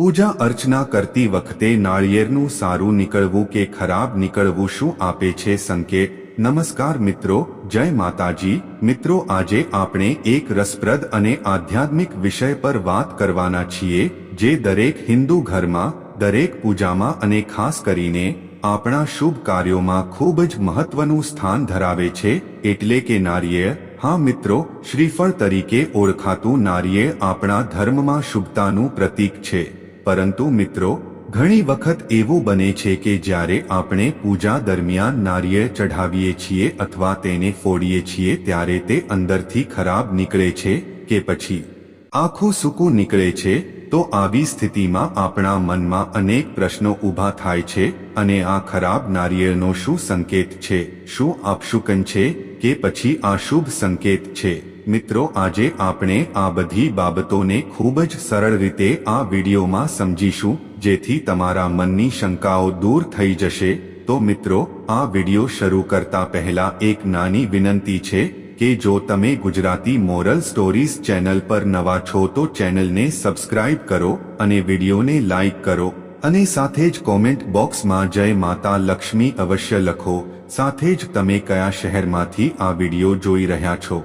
પૂજા અર્ચના કરતી વખતે નાળિયેરનું સારું નીકળવું કે ખરાબ નીકળવું શું આપે છે સંકેત? નમસ્કાર મિત્રો, જય માતાજી. મિત્રો, આજે આપણે એક રસપ્રદ અને આધ્યાત્મિક વિષય પર વાત કરવાના છીએ, જે દરેક હિન્દુ ઘરમાં, દરેક પૂજામાં અને ખાસ કરીને આપણા શુભ કાર્યોમાં ખૂબ જ મહત્વનું સ્થાન ધરાવે છે, એટલે કે નારિયેળ હા મિત્રો, શ્રીફળ તરીકે ઓળખાતું નારિયેળ આપણા ધર્મમાં શુભતાનું પ્રતીક છે. પરંતુ મિત્રો, ઘણી વખત એવું બને છે કે જ્યારે આપણે પૂજા દરમિયાન નારિયેળ ચઢાવીએ છીએ અથવા તેને ફોડીએ છીએ ત્યારે તે અંદરથી ખરાબ નીકળે છે કે પછી આખું સૂકું નીકળે છે, તો આવી સ્થિતિમાં આપણા મનમાં અનેક પ્રશ્નો ઊભા થાય છે અને આ ખરાબ નારિયેળનો શું સંકેત છે, શું આપશુકન છે કે પછી આ શુભ સંકેત છે? મિત્રો, આજે આપણે આ બધી બાબતોને ખૂબ જ સરળ રીતે આ વિડીયોમાં સમજીશું, જેથી તમારા મનની શંકાઓ દૂર થઈ જશે. તો મિત્રો, આ વીડિયો શરૂ કરતા પહેલા એક નાની વિનંતી છે કે જો તમે ગુજરાતી મોરલ સ્ટોરીઝ ચેનલ પર નવા છો, તો ચેનલને સબસ્ક્રાઇબ કરો અને વિડીયોને લાઇક કરો. અને સાથે જ કોમેન્ટ બોક્સમાં જય માતા લક્ષ્મી અવશ્ય લખો. સાથે જ તમે કયા શહેરમાંથી આ વીડિયો જોઈ રહ્યા છો?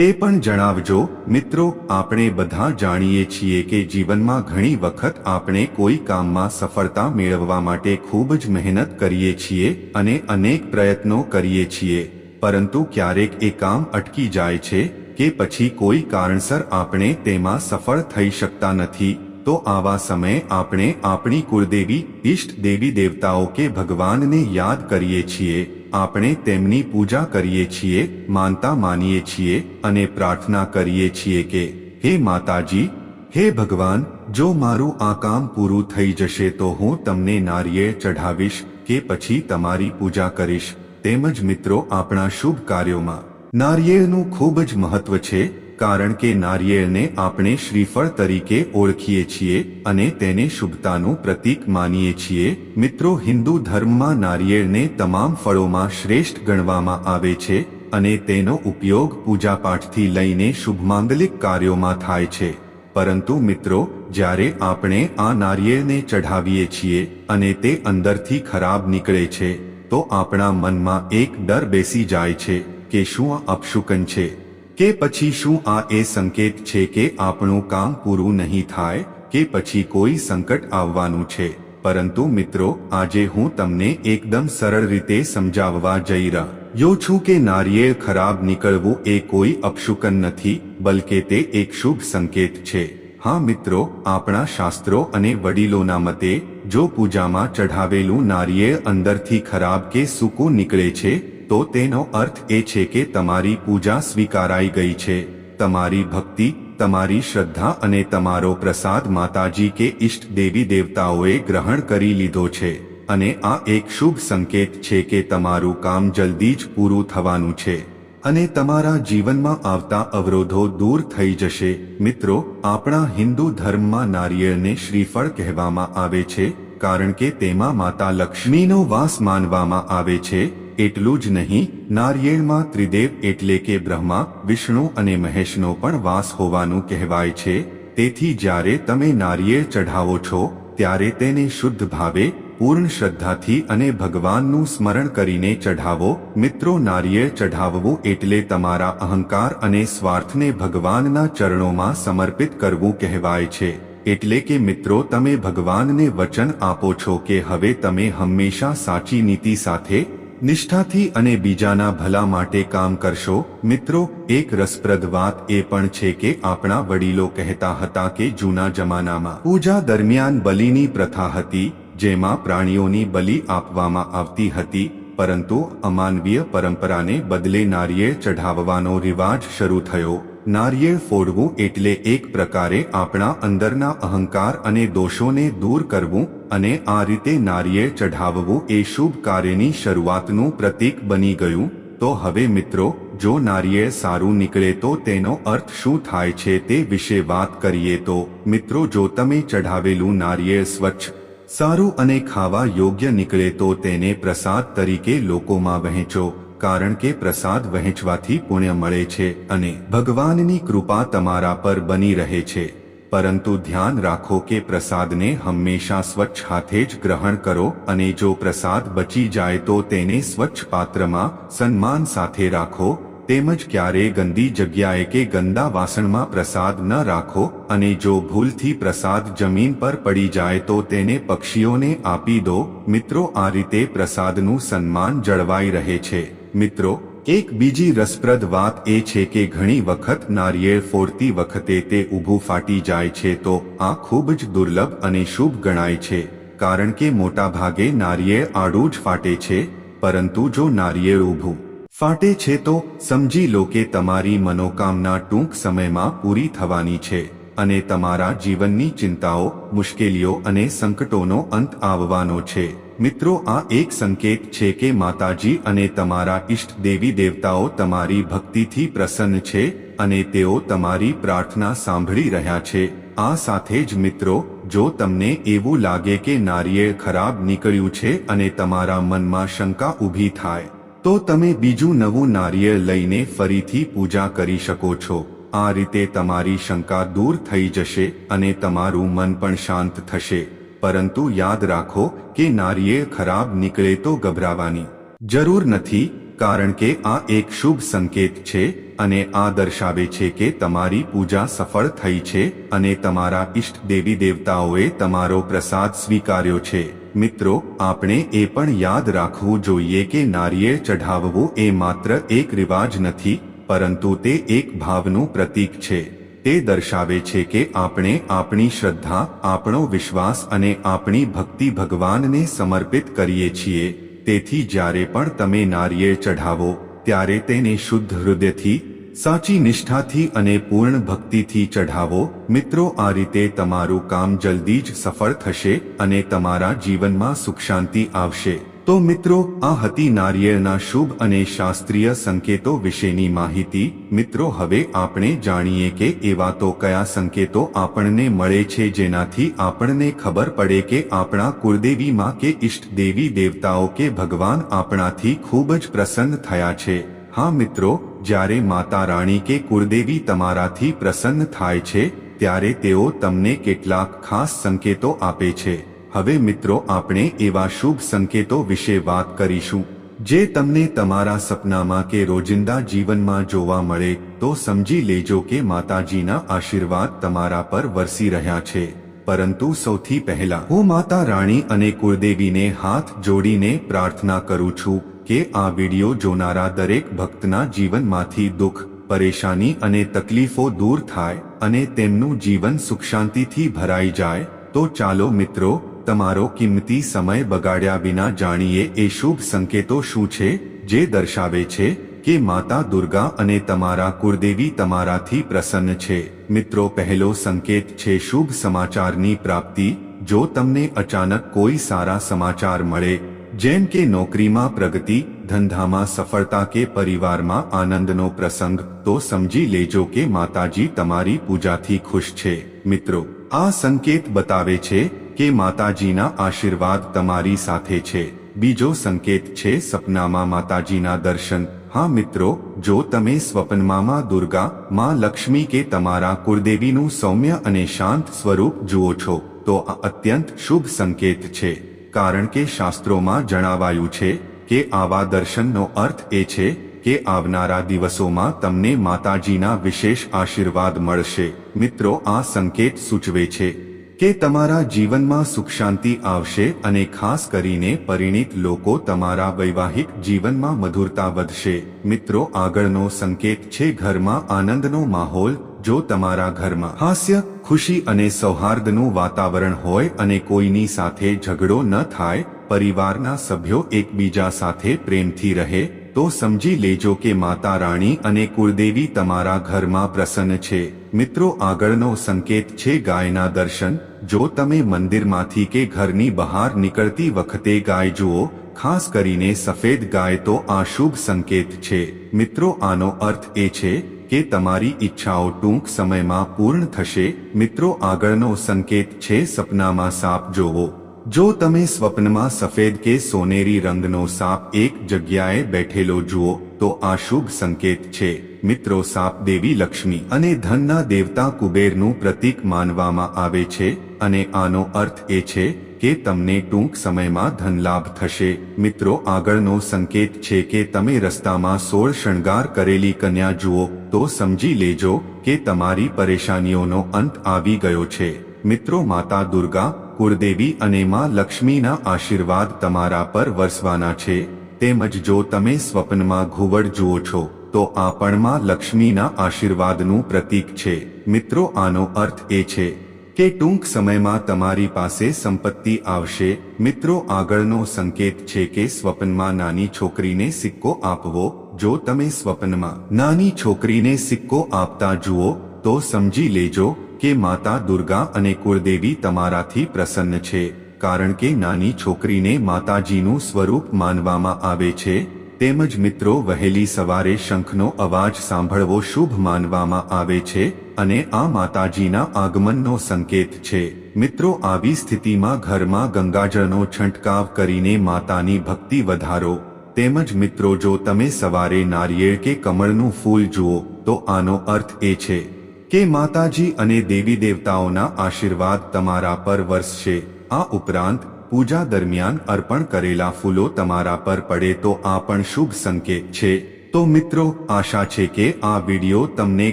તે પણ જણાવજો, મિત્રો, આપણે બધા જાણીએ છીએ કે જીવનમાં ઘણી વખત આપણે કોઈ કામમાં સફળતા મેળવવા માટે ખૂબ જ મહેનત કરીએ છીએ અને અનેક પ્રયત્નો કરીએ છીએ, પરંતુ ક્યારેક એ કામ અટકી જાય છે કે પછી કોઈ કારણસર આપણે તેમાં સફળ થઈ શકતા નથી. તો આવા સમયે આપણે આપણી કુળદેવી ઈષ્ટ દેવી દેવતાઓ કે ભગવાનને યાદ કરીએ છીએ. આપણે તેમની પૂજા કરીએ છીએ, માનતા માનીએ છીએ અને પ્રાર્થના કરીએ છીએ કે, હે માતાજી, હે ભગવાન, જો મારું આ કામ પૂરું થઈ જશે તો હું તમને નારિયેળ ચઢાવીશ કે પછી તમારી પૂજા કરીશ. તેમજ મિત્રો, આપણા શુભ કાર્યોમાં, નારિયેળનું ખૂબ જ મહત્વ છે કારણ કે નારિયેળને આપણે શ્રીફળ તરીકે ઓળખીએ છીએ અને તેને શુભતાનું પ્રતીક માનીએ છીએ. મિત્રો, હિન્દુ ધર્મમાં નારિયેળને તમામ ફળોમાં શ્રેષ્ઠ ગણવામાં આવે છે અને તેનો ઉપયોગ પૂજાપાઠથી લઈને શુભ માંગલિક કાર્યોમાં થાય છે. પરંતુ મિત્રો, જ્યારે આપણે આ નારિયેળને ચઢાવીએ છીએ અને તે અંદરથી ખરાબ નીકળે છે, તો આપણા મનમાં એક ડર બેસી જાય છે કે શું આ અપશુકન છે? કે પછી શું આ એ સંકેત છે કે આપણું કામ પૂરું નહીં થાય, કે પછી કોઈ સંકટ આવવાનું છે. પરંતુ મિત્રો, આજે હું તમને એકદમ સરળ રીતે સમજાવવા જઈ રહ્યો છું કે નારિયેળ ખરાબ નીકળવું એ કોઈ અપશુકન નથી, બલકે તે એક શુભ સંકેત છે. હા મિત્રો, આપણા શાસ્ત્રો અને વડીલોના મતે, જો પૂજામાં ચઢાવેલું નારિયેળ અંદરથી ખરાબ કે સૂકું નીકળે છે તો તેનો અર્થ એ છે કે તમારી પૂજા સ્વીકારાઈ ગઈ છે. તમારી ભક્તિ, તમારી શ્રદ્ધા અને તમારો પ્રસાદ માતાજી કે ઈષ્ટ દેવી દેવતાઓએ ગ્રહણ કરી લીધો છે. અને આ એક શુભ સંકેત છે કે તમારું કામ જલ્દી જ પૂરું થવાનું છે. અને તમારા જીવનમાં આવતા અવરોધો દૂર થઈ જશે. મિત્રો, આપણા હિન્દુ ધર્મમાં નારિયેળને શ્રીફળ કહેવામાં આવે છે, કારણ કે તેમાં માતા લક્ષ્મીનો વાસ માનવામાં આવે છે. એટલું જ નહીં, નારિયેળમાં ત્રિદેવ એટલે કે બ્રહ્મા, વિષ્ણુ અને મહેશનો પણ વાસ હોવાનું કહેવાય છે, તેથી જ્યારે તમે નારિયેળ ચઢાવો છો, ત્યારે તેને શુદ્ધ ભાવે, પૂર્ણ શ્રદ્ધાથી અને ભગવાનનું સ્મરણ કરીને ચઢાવો. મિત્રો, નારિયેળ ચઢાવવું એટલે તમારા અહંકાર અને સ્વાર્થને ભગવાનના ચરણોમાં સમર્પિત કરવું કહેવાય છે, એટલે કે મિત્રો, તમે ભગવાનને વચન આપો છો કે હવે તમે હંમેશા સાચી નીતિ સાથે નિષ્ઠાથી અને બીજાના ભલા માટે કામ કરશો? મિત્રો, એક રસપ્રદ વાત એ પણ છે કે આપણા વડીલો કહેતા હતા કે જૂના જમાનામાં પૂજા દરમિયાન બલિની પ્રથા હતી, જેમાં પ્રાણીઓની બલિ આપવામાં આવતી હતી, પરંતુ અમાનવીય પરંપરાને બદલે નારિયેળ ચઢાવવાનો રિવાજ શરૂ થયો. નારિયેળ ફોડવું એટલે એક પ્રકારે આપણા અંદરના અહંકાર અને દોષોને દૂર કરવું અને આ રીતે નારિયેળ ચઢાવવું એ શુભ કાર્યની શરૂઆતનું પ્રતીક બની ગયું. તો હવે મિત્રો, જો નારિયેળ સારું નીકળે તો તેનો અર્થ શું થાય છે તે વિશે વાત કરીએ તો, મિત્રો જો તમે ચઢાવેલું નારિયેળ સ્વચ્છ, સારું અને ખાવા યોગ્ય નીકળે તો તેને પ્રસાદ તરીકે લોકોમાં વહેંચો. કારણ કે પ્રસાદ વહેંચવાથી પુણ્ય મળે છે અને ભગવાનની કૃપા તમારા પર બની રહે છે. પરંતુ ધ્યાન રાખો કે પ્રસાદને હંમેશા સ્વચ્છ હાથે જ ગ્રહણ કરો અને જો પ્રસાદ બચી જાય તો તેને સ્વચ્છ પાત્રમાં સન્માન સાથે રાખો, તેમજ ક્યારેય ગંદી જગ્યાએ કે ગંદા વાસણમાં પ્રસાદ ન રાખો અને જો ભૂલથી પ્રસાદ જમીન પર પડી જાય તો તેને પક્ષીઓને આપી દો. મિત્રો, આ રીતે પ્રસાદનું સન્માન જળવાઈ રહે છે. મિત્રો, એક બીજી રસપ્રદ વાત એ છે કે ઘણી વખત નારિયેળ ફોડતી વખતે તે ઊભું ફાટી જાય છે તો આ ખૂબ જ દુર્લભ અને શુભ ગણાય છે. કારણ કે મોટાભાગે નારિયેળ આડું જ ફાટે છે, પરંતુ જો નારિયેળ ઊભું ફાટે છે તો સમજી લો કે તમારી મનોકામના ટૂંક સમયમાં પૂરી થવાની છે અને તમારા જીવનની ચિંતાઓ, મુશ્કેલીઓ અને સંકટોનો અંત આવવાનો છે. મિત્રો, આ એક સંકેત છે કે માતાજી અને તમારા ઈષ્ટ દેવી દેવતાઓ તમારી ભક્તિથી પ્રસન્ન છે અને તેઓ તમારી પ્રાર્થના સાંભળી રહ્યા છે. આ સાથે જ મિત્રો, જો તમને એવું લાગે કે નારિયેળ ખરાબ નીકળ્યું છે અને તમારા મનમાં શંકા ઊભી થાય, તો તમે બીજું નવું નારિયેળ લઈને ફરીથી પૂજા કરી શકો છો. આ રીતે તમારી શંકા દૂર થઈ જશે અને તમારું મન પણ શાંત થશે. પરંતુ યાદ રાખો કે નારિયેળ ખરાબ નીકળે તો ગભરાવાની જરૂર નથી, કારણ કે આ એક શુભ સંકેત છે અને આ દર્શાવે છે કે તમારી પૂજા સફળ થઈ છે અને તમારા ઈષ્ટ દેવી દેવતાઓએ તમારો પ્રસાદ સ્વીકાર્યો છે. મિત્રો, આપણે એ પણ યાદ રાખવું જોઈએ કે નારિયેળ ચઢાવવું એ માત્ર એક રિવાજ નથી, પરંતુ તે એક ભાવનું પ્રતીક છે. તે દર્શાવે છે કે આપણે આપણી શ્રદ્ધા, આપણો વિશ્વાસ અને આપણી ભક્તિ ભગવાનને સમર્પિત કરીએ છીએ. તેથી જ્યારે પણ તમે નારિયેળ ચઢાવો, ત્યારે તેને શુદ્ધ હૃદયથી, સાચી નિષ્ઠાથી અને પૂર્ણ ભક્તિથી ચઢાવો. મિત્રો, આ રીતે તમારું કામ જલ્દી જ સફળ થશે અને તમારા જીવનમાં સુખ શાંતિ આવશે. તો મિત્રો, આ હતી નારિયેળના શુભ અને શાસ્ત્રીય સંકેતો વિશેની માહિતી. મિત્રો, હવે આપણે જાણીએ કે એવા તો કયા સંકેતો આપણને મળે છે જેનાથી આપણને ખબર પડે કે આપણા કુળદેવીમાં કે ઈષ્ટ દેવી દેવતાઓ કે ભગવાન આપણાથી ખૂબ જ પ્રસન્ન થયા છે. હા મિત્રો, જ્યારે માતા રાણી કે કુળદેવી તમારાથી પ્રસન્ન થાય છે, ત્યારે તેઓ તમને કેટલાક ખાસ સંકેતો આપે છે. હવે મિત્રો આપણે એવા શુભ સંકેતો વિશે વાત કરીશું. જે તમને તમારા સપનામાં કે રોજિંદા જીવનમાં જોવા મળે, તો સમજી લેજો કે માતાજીના આશીર્વાદ તમારા પર વરસી રહ્યા છે. પરંતુ સૌથી પહેલા, હું માતા રાણી અને કુળદેવીને હાથ જોડીને પ્રાર્થના કરું છું કે આ વિડિયો જોનારા દરેક ભક્તના જીવનમાંથી દુઃખ, પરેશાની અને તકલીફો દૂર થાય અને તેમનું જીવન સુખ શાંતિથી ભરાઈ જાય. તો ચાલો મિત્રો તમારો કિંમતી સમય બગાડ્યા વિના જાણીએ એ શુભ સંકેતો શું છે, જે દર્શાવે છે કે માતા દુર્ગા અને તમારા કુળદેવી તમારાથી પ્રસન્ન છે. મિત્રો, પહેલો સંકેત છે શુભ સમાચારની પ્રાપ્તિ. જો તમને અચાનક કોઈ સારા સમાચાર મળે, જેમ કે નોકરીમાં પ્રગતિ, ધંધામાં સફળતા કે પરિવારમાં આનંદનો પ્રસંગ, તો સમજી લેજો કે માતાજી તમારી પૂજાથી ખુશ છે. મિત્રો, આ સંકેત બતાવે છે કે માતાજીના આશીર્વાદ તમારી સાથે છે. બીજો સંકેત છે સપનામાં માતાજીના દર્શન. હા મિત્રો, જો તમે સ્વપ્નમાં માં દુર્ગા, માં લક્ષ્મી કે તમારા કુળદેવીનું સૌમ્ય અને શાંત સ્વરૂપ જુઓ છો, તો આ અત્યંત શુભ સંકેત છે. કારણ કે શાસ્ત્રોમાં જણાવાયું છે કે આવા દર્શનનો અર્થ એ છે કે આવનારા દિવસોમાં તમને માતાજીના વિશેષ આશીર્વાદ મળશે. મિત્રો, આ સંકેત સૂચવે છે કે તમારા જીવનમાં સુખ શાંતિ આવશે અને ખાસ કરીને પરિણિત લોકો તમારા વૈવાહિક જીવનમાં મધુરતા વધશે. મિત્રો, આગળનો સંકેત છે ઘરમાં આનંદનો માહોલ. જો તમારા ઘરમાં હાસ્ય, ખુશી અને સૌહાર્દનું વાતાવરણ હોય અને કોઈની સાથે ઝઘડો ન થાય, પરિવારના સભ્યો એકબીજા સાથે પ્રેમથી રહે તો સમજી લેજો કે માતા રાણી અને કુળદેવી તમારા ઘરમાં પ્રસન્ન છે. મિત્રો, આગળનો સંકેત છે ગાયના દર્શન. જો તમે મંદિરમાંથી કે ઘરની બહાર નીકળતી વખતે ગાય જુઓ, ખાસ કરીને સફેદ ગાય તો આ શુભ સંકેત છે. મિત્રો, આનો અર્થ એ છે કે તમારી ઈચ્છાઓ ટૂંક સમયમાં પૂર્ણ થશે. મિત્રો, આગળનો સંકેત છે સપનામાં સાપ જોવો જો તમે સ્વપ્નમાં સફેદ કે સોનેરી રંગનો સાપ એક જગ્યાએ બેઠેલો જુઓ, તો આ શુભ સંકેત છે. મિત્રો, સાપ દેવી લક્ષ્મી અને ધનના દેવતા કુબેરનું પ્રતીક માનવામાં આવે છે અને આનો અર્થ એ છે કે તમને ટૂંક સમયમાં ધનલાભ થશે. મિત્રો, આગળનો સંકેત છે કે તમે રસ્તામાં સોળ શણગાર કરેલી કન્યા જુઓ, તો સમજી લેજો કે તમારી પરેશાનીઓનો અંત આવી ગયો છે. મિત્રો, માતા દુર્ગા કુળદેવી અને માં લક્ષ્મીના આશીર્વાદ તમારા પર વરસવાના છે, તેમજ જો તમે સ્વપ્નમાં ઘુવડ જુઓ છો, તો આ પણ માં લક્ષ્મીના આશીર્વાદનું પ્રતીક છે. મિત્રો, આનો અર્થ એ છે કે ટૂંક સમયમાં તમારી પાસે સંપત્તિ આવશે. મિત્રો, આગળનો સંકેત છે કે સ્વપ્નમાં નાની છોકરીને સિક્કો આપવો. જો તમે સ્વપ્નમાં નાની છોકરીને સિક્કો આપતા જુઓ, તો સમજી લેજો કે માતા દુર્ગા અને કુળદેવી તમારાથી પ્રસન્ન છે, કારણ કે નાની છોકરીને માતાજીનું સ્વરૂપ માનવામાં આવે છે, તેમજ મિત્રો વહેલી સવારે શંખનો અવાજ સાંભળવો શુભ માનવામાં આવે છે, અને આ માતાજીના આગમનનો સંકેત છે. મિત્રો, આવી સ્થિતિમાં ઘરમાં ગંગાજળનો છંટકાવ કરીને માતાની ભક્તિ વધારો. તેમજ મિત્રો, જો તમે સવારે નારિયેળ કે કમળનું ફૂલ જુઓ, તો આનો અર્થ એ છે કે માતાજી અને દેવી દેવતાઓના આશીર્વાદ તમારા પર વરસશે. આ ઉપરાંત, પૂજા દરમિયાન અર્પણ કરેલા ફૂલો તમારા પર પડે તો આ પણ શુભ સંકેત છે. તો મિત્રો, આશા છે કે આ વિડિયો તમને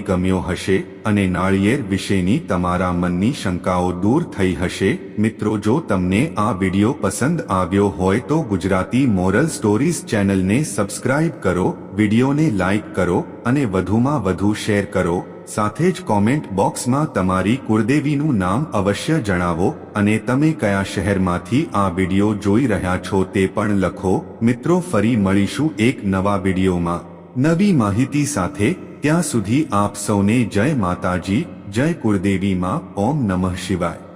ગમ્યો હશે અને નાળિયેર વિશેની તમારા મનની શંકાઓ દૂર થઈ હશે. મિત્રો, જો તમને આ વિડિયો પસંદ આવ્યો હોય તો ગુજરાતી મોરલ સ્ટોરીઝ ચેનલને સબસ્ક્રાઇબ કરો, વિડિયોને લાઇક કરો અને વધુમાં વધુ શેર કરો. સાથે જ કોમેન્ટ બોક્સમાં તમારી કુળદેવીનું નામ અવશ્ય જણાવો અને તમે કયા શહેરમાંથી આ વિડિયો જોઈ રહ્યા છો તે પણ લખો. મિત્રો, ફરી મળીશું એક નવા વિડીયોમાં. નવી માહિતી સાથે ત્યાં સુધી આપ સૌને જય માતાજી, જય કુળદેવીમાં ઓમ નમઃ શિવાય.